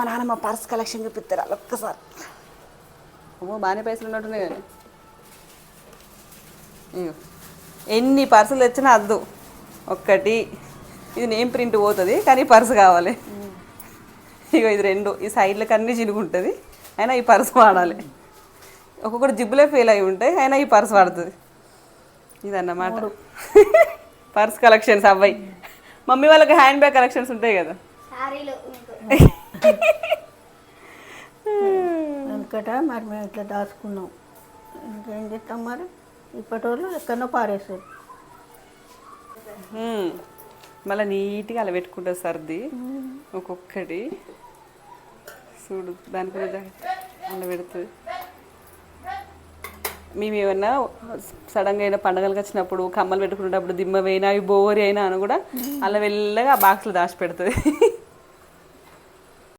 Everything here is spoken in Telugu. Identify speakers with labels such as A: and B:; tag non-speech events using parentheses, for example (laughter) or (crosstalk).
A: మా నాన్న మా పర్స్ కలెక్షన్ చూపిస్తారు వాళ్ళు ఒక్కసారి. అమ్మో బాగానే పైసలు ఉన్నట్టున్నాయి కానీ. ఇగో ఎన్ని పర్సులు తెచ్చినా అద్దు. ఒక్కటి. ఇది నేమ్ ప్రింట్ పోతుంది కానీ పర్సు కావాలి. ఇగో ఇది రెండు. ఈ సైడ్లకు అన్నీ చినుకుంటుంది అయినా ఈ పర్సు వాడాలి. ఒక్కొక్కటి జిబ్బులే ఫెయిల్ అయి ఉంటాయి అయినా ఈ పర్స్ వాడుతుంది. ఇదన్నమాట. పర్స్ కలెక్షన్స్ అబ్బాయి మమ్మీ వాళ్ళకి హ్యాండ్ బ్యాగ్ కలెక్షన్స్ ఉంటాయి కదా. (laughs)
B: వెనకట మరి మేము ఇట్లా దాచుకున్నాం. ఇంకేం చేస్తాం మరి? ఇప్పటి వాళ్ళు ఎక్కడో
A: పారేసారు మళ్ళీ నీట్గా అలా పెట్టుకుంటా సర్ది. ఒక్కొక్కటి. చూడు దాని మీద అలా పెడుతుంది మేము ఏమన్నా సడన్గా అయినా పండగలకు వచ్చినప్పుడు కమ్మలు పెట్టుకునేటప్పుడు దిమ్మ వేయినా అవి బోరి అయినా అని కూడా అలా వెళ్ళగా ఆ బాక్స్లో దాచి పెడుతుంది